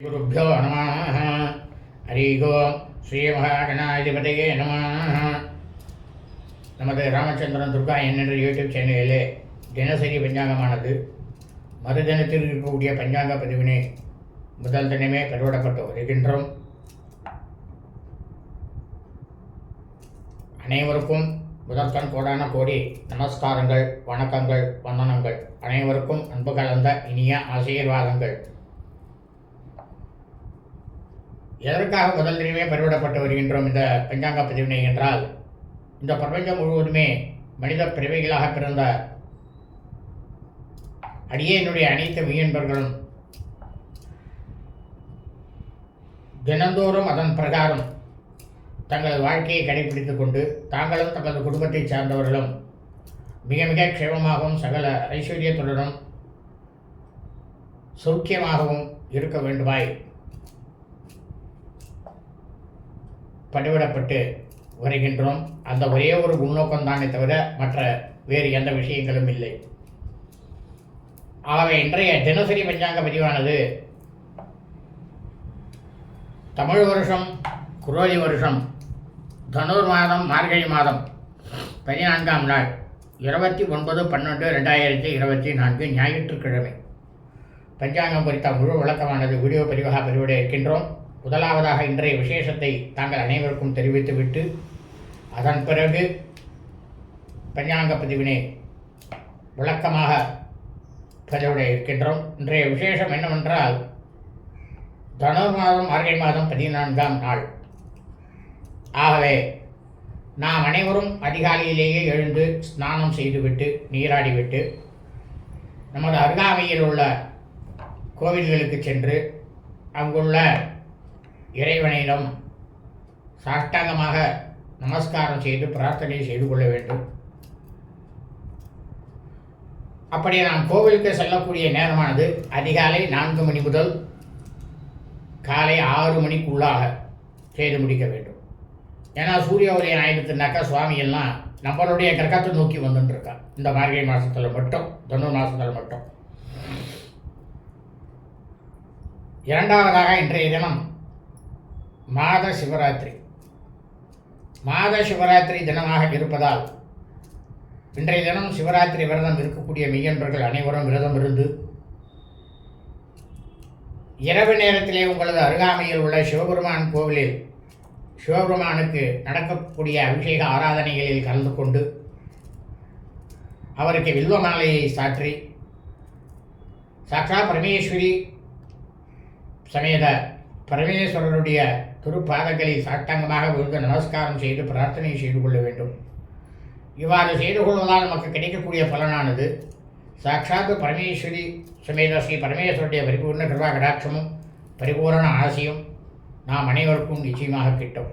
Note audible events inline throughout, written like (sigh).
गुरुभ्यो नमः हरि ओम् ஸ்ரீமகாகணாதிபதியே நம நமது ராமச்சந்திரன் துர்கா என்ற யூடியூப் சேனலிலே தினசரி பஞ்சாங்கமானது மறுதினத்தில் இருக்கக்கூடிய பஞ்சாங்க பதிவினை முதல் தினமே பெருவிடப்பட்டு வருகின்றோம் அனைவருக்கும் முதற்கண் கோடான கோடி நமஸ்காரங்கள் வணக்கங்கள் வந்தனங்கள் அனைவருக்கும் அன்பு கலந்த இனிய ஆசீர்வாதங்கள் எதற்காக முதல் தினமே பருவிடப்பட்டு வருகின்றோம் இந்த பஞ்சாங்க பதிவினை என்றால் இந்த பிரபஞ்சம் முழுவதுமே மனித பிறவைகளாக பிறந்த அடியேனுடைய அனைத்து மெய்யன்பர்களும் தினந்தோறும் அதன் பிரகாரம் தங்களது வாழ்க்கையை கடைபிடித்துக் கொண்டு தாங்களும் தங்களது குடும்பத்தை சார்ந்தவர்களும் மிக மிக க்ஷேமமாகவும் சகல ஐஸ்வர்யத்துடனும் சௌக்கியமாகவும் இருக்க வேண்டுமாய் பணிவிடப்பட்டு வருகின்றோம். அந்த ஒரே ஒரு உள்நோக்கம்தானே தவிர மற்ற வேறு எந்த விஷயங்களும் இல்லை. ஆகவே இன்றைய தினசரி பஞ்சாங்க பதிவானது தமிழ் வருஷம் குரோதி வருஷம் தனுர் மாதம் மார்கழி மாதம் பதினான்காம் நாள் இருபத்தி ஒன்பது பன்னெண்டு ரெண்டாயிரத்தி இருபத்தி நான்கு ஞாயிற்றுக்கிழமை. பஞ்சாங்கம் குறித்த முழு விளக்கமானது வீடியோ பதிவாக பதிவிட இருக்கின்றோம். முதலாவதாக இன்றைய விசேஷத்தை தாங்கள் அனைவருக்கும் தெரிவித்துவிட்டு அதன் பிறகு பஞ்சாங்க பதிவினை விளக்கமாக பதிவிட இருக்கின்றோம். இன்றைய விசேஷம் என்னவென்றால் தனுர் மாதம் மார்கழி மாதம் பதினான்காம் நாள். ஆகவே நாம் அனைவரும் அதிகாலையிலேயே எழுந்து ஸ்நானம் செய்துவிட்டு நீராடிவிட்டு நமது அருகாமையில் உள்ள கோவில்களுக்கு சென்று அங்குள்ள இறைவனிடம் சாஷ்டாங்கமாக நமஸ்காரம் செய்து பிரார்த்தனை செய்து கொள்ள வேண்டும். அப்படி நாம் கோவிலுக்கு செல்லக்கூடிய நேரமானது அதிகாலை நான்கு மணி முதல் காலை ஆறு மணிக்குள்ளாக செய்து முடிக்க வேண்டும். ஏன்னா சூரிய உதயம் ஆயிடுத்துனாக்கா சுவாமியெல்லாம் நம்மளுடைய கிரகத்தை நோக்கி வந்துட்டுருக்கா இந்த மார்கழி மாதத்தில் மட்டும் தொண்ணூறு மாதத்தில் மட்டும். இரண்டாவதாக இன்றைய தினம் மாத சிவராத்திரி மாத சிவராத்திரி தினமாக இருப்பதால் இன்றைய தினம் சிவராத்திரி விரதம் இருக்கக்கூடிய மெய்யன்பர்கள் அனைவரும் விரதம் இருந்து இரவு நேரத்திலே உங்களது அருகாமையில் உள்ள சிவபெருமான் கோவிலில் சிவபெருமானுக்கு நடக்கக்கூடிய அபிஷேக ஆராதனைகளில் கலந்து கொண்டு அவருக்கு வில்வ மாலையை சாற்றி சாக்ஷா பரமேஸ்வரி சமேத பரமேஸ்வரருடைய திருப்பாதங்களை சாட்டாங்கமாக விழுந்து நமஸ்காரம் செய்து பிரார்த்தனை செய்து கொள்ள வேண்டும். இவ்வாறு செய்து கொள்வதால் நமக்கு கிடைக்கக்கூடிய பலனானது சாட்சாத்து பரமேஸ்வரி சமேத ஸ்ரீ பரமேஸ்வருடைய பரிபூர்ண கிருபா கடாட்சமும் பரிபூரண ஆசையும் நாம் அனைவருக்கும் நிச்சயமாக கிட்டும்.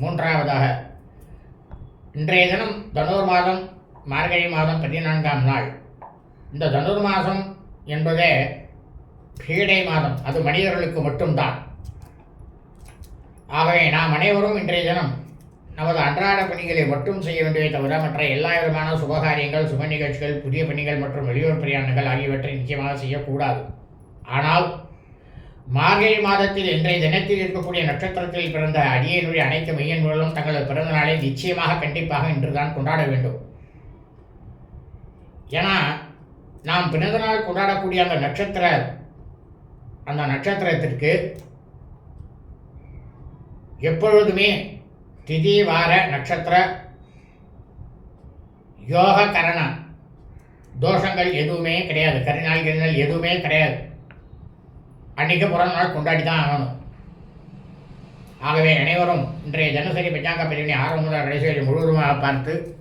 மூன்றாவதாக இன்றைய தினம் தனுர் மாதம் மார்கழி மாதம் பதினான்காம் நாள். இந்த தனுர் மாதம் என்பதே பீடை மாதம் அது மனிதர்களுக்கு மட்டும்தான். ஆகவே நாம் அனைவரும் இன்றைய தினம் நமது அன்றாட பணிகளை மட்டும் செய்ய வேண்டியதை தவிர மற்ற எல்லா விதமான சுபகாரியங்கள் சுப நிகழ்ச்சிகள் புதிய பணிகள் மற்றும் வெளியூர் பிரயாணங்கள் ஆகியவற்றை நிச்சயமாக செய்யக்கூடாது. ஆனால் மார்கழி மாதத்தில் இன்றைய தினத்தில் இருக்கக்கூடிய நட்சத்திரத்தில் பிறந்த அடியனுடைய அனைத்து மையன்களும் தங்களது பிறந்த நாளை நிச்சயமாக கண்டிப்பாக இன்றுதான் கொண்டாட வேண்டும். ஏன்னா நாம் பிறந்த நாள் கொண்டாடக்கூடிய அந்த நட்சத்திர அந்த நட்சத்திரத்திற்கு எப்பொழுதுமே திதி வார நட்சத்திர யோக கரண தோஷங்கள் எதுவுமே கிடையாது. கரிநாள் கிரிநாள் எதுவுமே கிடையாது. அன்றைக்கு பிறந்த நாள் கொண்டாடி தான் ஆகணும். ஆகவே அனைவரும் இன்றைய தினசரி பஞ்சாங்க பிரிவினை ஆர்வமுள்ள முதல் முழுவதுமாக பார்த்து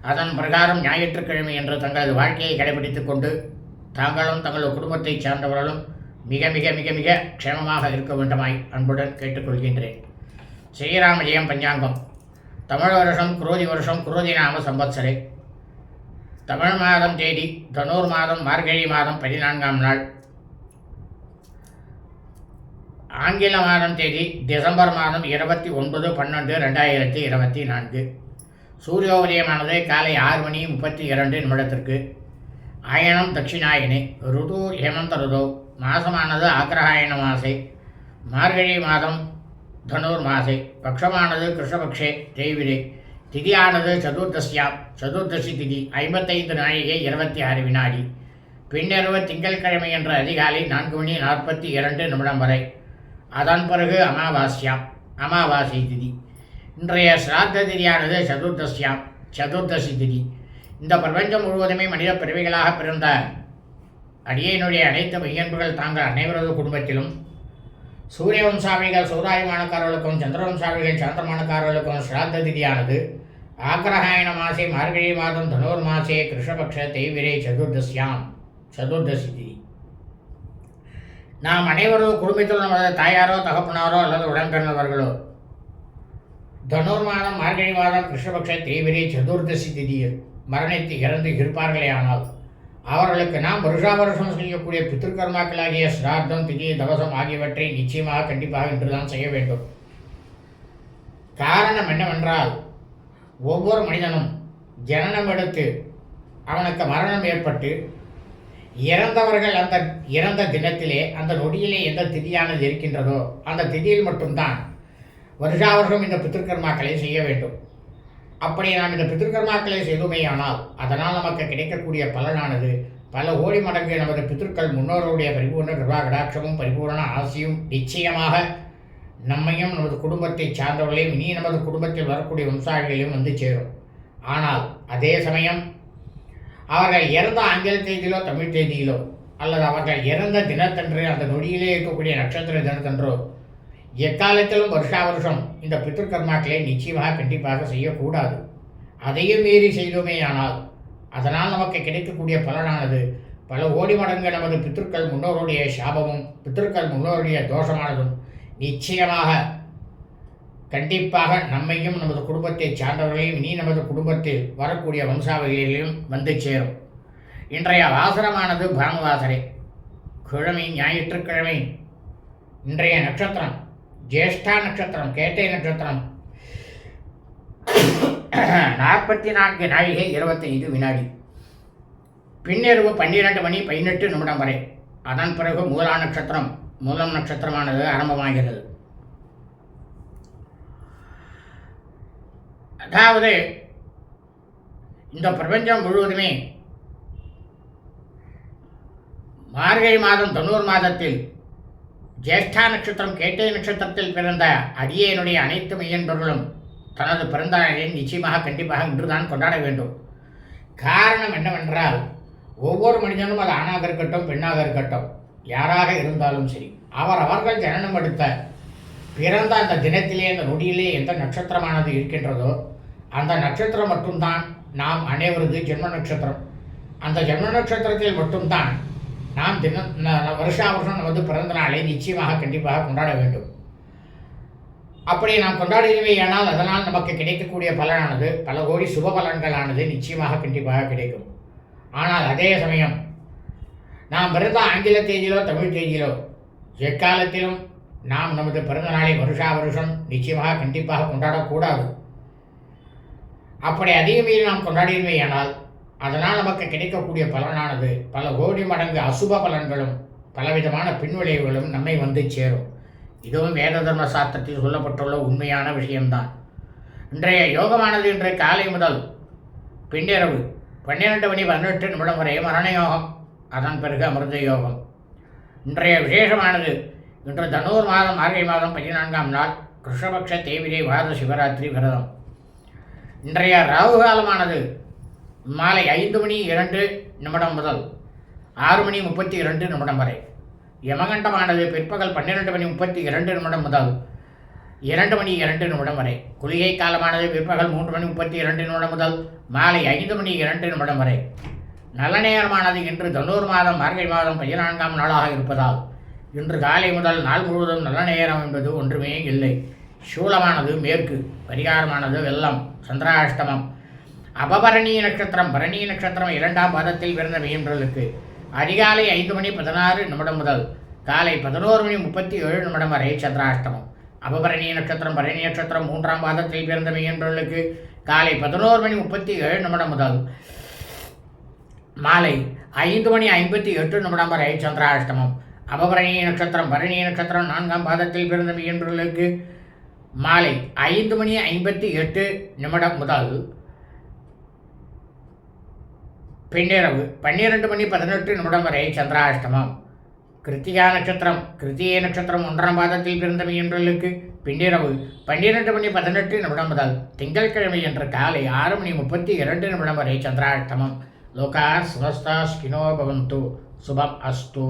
அதன் பிரகாரம் ஞாயிற்றுக்கிழமை என்று தங்களது வாழ்க்கையை கடைபிடித்துக் கொண்டு தாங்களும் தங்களது குடும்பத்தைச் சார்ந்தவர்களும் மிக மிக மிக மிக க்ஷேமமாக இருக்க வேண்டுமாய் அன்புடன் கேட்டுக்கொள்கின்றேன். ஸ்ரீராம ஜெயம் பஞ்சாங்கம். தமிழ் வருஷம் குரோதி வருஷம் குரோதி நாம சம்பத்சரே. தமிழ் மாதம் தேதி தனூர் மாதம் மார்கழி மாதம் பதினான்காம் நாள். ஆங்கில மாதம் தேதி டிசம்பர் மாதம் இருபத்தி ஒன்பது பன்னெண்டு ரெண்டாயிரத்தி இருபத்தி நான்கு. சூரியோதயமானது காலை ஆறு மணி முப்பத்தி இரண்டு நிமிடத்திற்கு. ஆயனம் தட்சிணாயனே ருது ஹேமந்த ருதோ. மாதமானது ஆக்ரஹாயண மாசே. மார்கழி மாதம் தனுர் மாசே. பக்ஷமானது கிருஷ்ணபக்ஷே தேய்விரே திதியானது சதுர்தசியாம். சதுர்தசி திதி ஐம்பத்தைந்து நாழிகை இருபத்தி ஆறு வினாடி. பின்னிரவு திங்கட்கிழமை என்ற அதிகாலை நான்கு மணி நாற்பத்தி இரண்டு நிமிடம் வரை. அதன் பிறகு அமாவாஸ்யாம். அமாவாசை திதி. இன்றைய சிராத்த திதியானது சதுர்தசியாம். சதுர்தசி திதி. இந்த பிரபஞ்சம் முழுவதுமே மனித பிறவிகளாக பிறந்த அடியனுடைய அனைத்து மையன்புகள் தாங்கள் அனைவரது குடும்பத்திலும். சூரிய வம்சாவிகள் சந்திரவம்சாவிகள் சாந்திரமானக்காரர்களுக்கும் சிராத்த திதியானது. ஆக்ரஹாயண மாசே மார்கழி மாதம் தனுர் மாசே கிருஷ்ணபக்ஷ தேய்விரை சதுர்தசியாம். சதுர்தசி திதி. நாம் அனைவரும் குடும்பத்தில் நமது தாயாரோ தகப்பனாரோ அல்லது உடன்பிறந்தவர்களோ தனுர் மாதம் மார்கழி மாதம் கிருஷ்ணபக்ஷ தேய்விரை சதுர்தசி திதியில் மரணித்து இறந்து இருப்பார்களே ஆனால் அவர்களுக்கு நாம் வருஷாவருஷம் செய்யக்கூடிய பித்திருக்கர்மாக்களாகிய சிரார்த்தம் திதி தவசம் ஆகியவற்றை நிச்சயமாக கண்டிப்பாக இன்றுதான் செய்ய வேண்டும். காரணம் என்னவென்றால் ஒவ்வொரு மனிதனும் ஜனனம் எடுத்து அவனுக்கு மரணம் ஏற்பட்டு இறந்தவர்கள் அந்த இறந்த தினத்திலே அந்த நொடியிலே எந்த திதியானது இருக்கின்றதோ அந்த திதியில் மட்டும்தான் வருஷாவருஷம் இந்த பித்திருக்கர்மாக்களை செய்ய வேண்டும். அப்படி நாம் இந்த பித்திருக்கர்மாக்களை செய்துமேயானால் அதனால் நமக்கு கிடைக்கக்கூடிய பலனானது பல ஓடி மடங்கு நமது பித்திருக்கள் முன்னோர்களுடைய பரிபூர்ண கிருபா கடாட்சமும் பரிபூர்ண ஆசியும் நிச்சயமாக நம்மையும் நமது குடும்பத்தை சார்ந்தவர்களையும் இனி நமது குடும்பத்தில் வரக்கூடிய வம்சாவளிகளையும் வந்து சேரும். ஆனால் அதே சமயம் அவர்கள் இறந்த ஆங்கில தேதியிலோ தமிழ் தேதியிலோ அல்லது அவர்கள் இறந்த தினத்தன்று அந்த நொடியிலே இருக்கக்கூடிய நட்சத்திர தினத்தன்றோ எக்காலத்திலும் வருஷா வருஷம் இந்த பித்திருக்கர்மாக்களை நிச்சயமாக கண்டிப்பாக செய்யக்கூடாது. அதையும் மீறி செய்தோமேயானால் அதனால் நமக்கு கிடைக்கக்கூடிய பலனானது பல ஓடி மடங்கு நமது பித்திருக்கள் முன்னோருடைய சாபமும் பித்திருக்கள் முன்னோருடைய தோஷமானதும் நிச்சயமாக கண்டிப்பாக நம்மையும் நமது குடும்பத்தை சார்ந்தவர்களையும் இனி நமது குடும்பத்தில் வரக்கூடிய வம்சாவளிகளிலும் வந்து சேரும். இன்றைய வாசனமானது பானுவாசரை கிழமை ஞாயிற்றுக்கிழமை இன்றைய நட்சத்திரம். ஜேஷ்டா நட்சத்திரம் கேட்டை நட்சத்திரம். (coughs) நாற்பத்தி நான்கு நாழிகை இருபத்தைந்து வினாடி. பின்னிரவு பன்னிரண்டு மணி பதினெட்டு நிமிடம் வரை. அதன் பிறகு மூலா நட்சத்திரம் மூலம் நட்சத்திரமானது ஆரம்பமாகிறது. அதாவது இந்த பிரபஞ்சம் முழுவதுமே மார்கழி மாதம் தொண்ணூறு மாதத்தில் ஜேஷ்டா நட்சத்திரம் கேட்டை நட்சத்திரத்தில் பிறந்த அடியேனுடைய அனைத்து மையன்பர்களும் தனது பிறந்த நாளை நிச்சயமாக கண்டிப்பாக இன்றுதான் கொண்டாட வேண்டும். காரணம் என்னவென்றால் ஒவ்வொரு மனிதனும் அது ஆணாக இருக்கட்டும் பெண்ணாக இருக்கட்டும் யாராக இருந்தாலும் சரி அவர் அவர்கள் ஜனனம் எடுத்த பிறந்த அந்த தினத்திலே அந்த நொடியிலே எந்த நட்சத்திரமானது இருக்கின்றதோ அந்த நட்சத்திரம் மட்டும்தான் நாம் அனைவரது ஜென்ம நட்சத்திரம். அந்த ஜென்ம நட்சத்திரத்தில் மட்டும்தான் நாம் தினம் வருஷா வருஷம் நமது பிறந்த நாளை நிச்சயமாக கண்டிப்பாக கொண்டாட வேண்டும். அப்படி நாம் கொண்டாடுகிறவையானால் அதனால் நமக்கு கிடைக்கக்கூடிய பலனானது பல கோடி சுப பலன்களானது நிச்சயமாக கண்டிப்பாக கிடைக்கும். ஆனால் அதே சமயம் நாம் பிறந்த ஆங்கில தேதியிலோ தமிழ் தேதியிலோ எக்காலத்திலும் நாம் நமது பிறந்த நாளை வருஷா வருஷம் நிச்சயமாக கண்டிப்பாக கொண்டாடக்கூடாது. அப்படி அதிகம் நாம் நாம் கொண்டாடினவையானால் அதனால் நமக்கு கிடைக்கக்கூடிய பலனானது பல கோடி மடங்கு அசுப பலன்களும் பலவிதமான பின்விளைவுகளும் நம்மை வந்து சேரும். இதுவும் வேத தர்ம சாஸ்திரத்தில் சொல்லப்பட்டுள்ள உண்மையான விஷயம்தான். இன்றைய யோகமானது இன்று காலை முதல் பின்னிரவு பன்னிரண்டு மணி பதினெட்டு நிமிடம் வரை மரண யோகம் அதன் பிறகு அமிர்த யோகம். இன்றைய விசேஷமானது இன்று தனூர் மாதம் மார்கழி மாதம் பதினான்காம் நாள் கிருஷ்ணபக்ஷ தேவிரை வாத சிவராத்திரி விரதம். இன்றைய ராகு காலமானது மாலை ஐந்து மணி இரண்டு நிமிடம் முதல் ஆறு மணி முப்பத்தி இரண்டு நிமிடம் வரை. யமகண்டமானது பிற்பகல் பன்னிரெண்டு மணி முப்பத்தி இரண்டு நிமிடம் முதல் இரண்டு மணி இரண்டு நிமிடம் வரை. குளிகை காலமானது பிற்பகல் மூன்று மணி முப்பத்தி இரண்டு நிமிடம் முதல் மாலை ஐந்து மணி இரண்டு நிமிடம் வரை. நல்ல நேரமானது இன்று தனூர் மாதம் மார்கழி மாதம் பதினான்காம் நாளாக இருப்பதால் இன்று காலை முதல் நாள் முழுவதும் நல்ல நேரம் என்பது ஒன்றுமே இல்லை. சூலமானது மேற்கு பரிகாரமானது வெள்ளம் சந்திராஷ்டமம் அபபரணி நட்சத்திரம் பரணி நட்சத்திரம் இரண்டாம் பாதத்தில் பிறந்த மீன்களுக்கு அதிகாலை ஐந்து மணி பதினாறு நிமிடம் முதல் காலை பதினோரு மணி முப்பத்தி ஏழு நிமிடம் வரை சந்திராஷ்டமம். அபபரணி நட்சத்திரம் பரணி நட்சத்திரம் மூன்றாம் பாதத்தில் பிறந்த மீன்களுக்கு காலை பதினோரு மணி முப்பத்தி ஏழு நிமிடம் முதல் மாலை ஐந்து மணி ஐம்பத்தி எட்டு நிமிடம் வரை சந்திராஷ்டமம். அபபரணி நட்சத்திரம் பரணி நட்சத்திரம் நான்காம் பாதத்தில் பிறந்த மீன்களுக்கு மாலை ஐந்து மணி ஐம்பத்தி எட்டு நிமிடம் முதல் பின்னிரவு பன்னிரெண்டு மணி பதினெட்டு நிமிடம் வரை சந்திராஷ்டமம். கிருத்திகா நட்சத்திரம் கிருத்திகை நட்சத்திரம் ஒன்றாம் பாதத்தில் பிறந்த மீன்பர்களுக்கு பின்னிரவு பன்னிரெண்டு மணி பதினெட்டு நிமிடம் முதல் திங்கட்கிழமை என்ற காலை ஆறு மணி முப்பத்தி இரண்டு நிமிடம் வரை சந்திராஷ்டமம். லோகா சுமஸ்தா ஸ்கினோ பவந்து. சுபம் அஸ்து.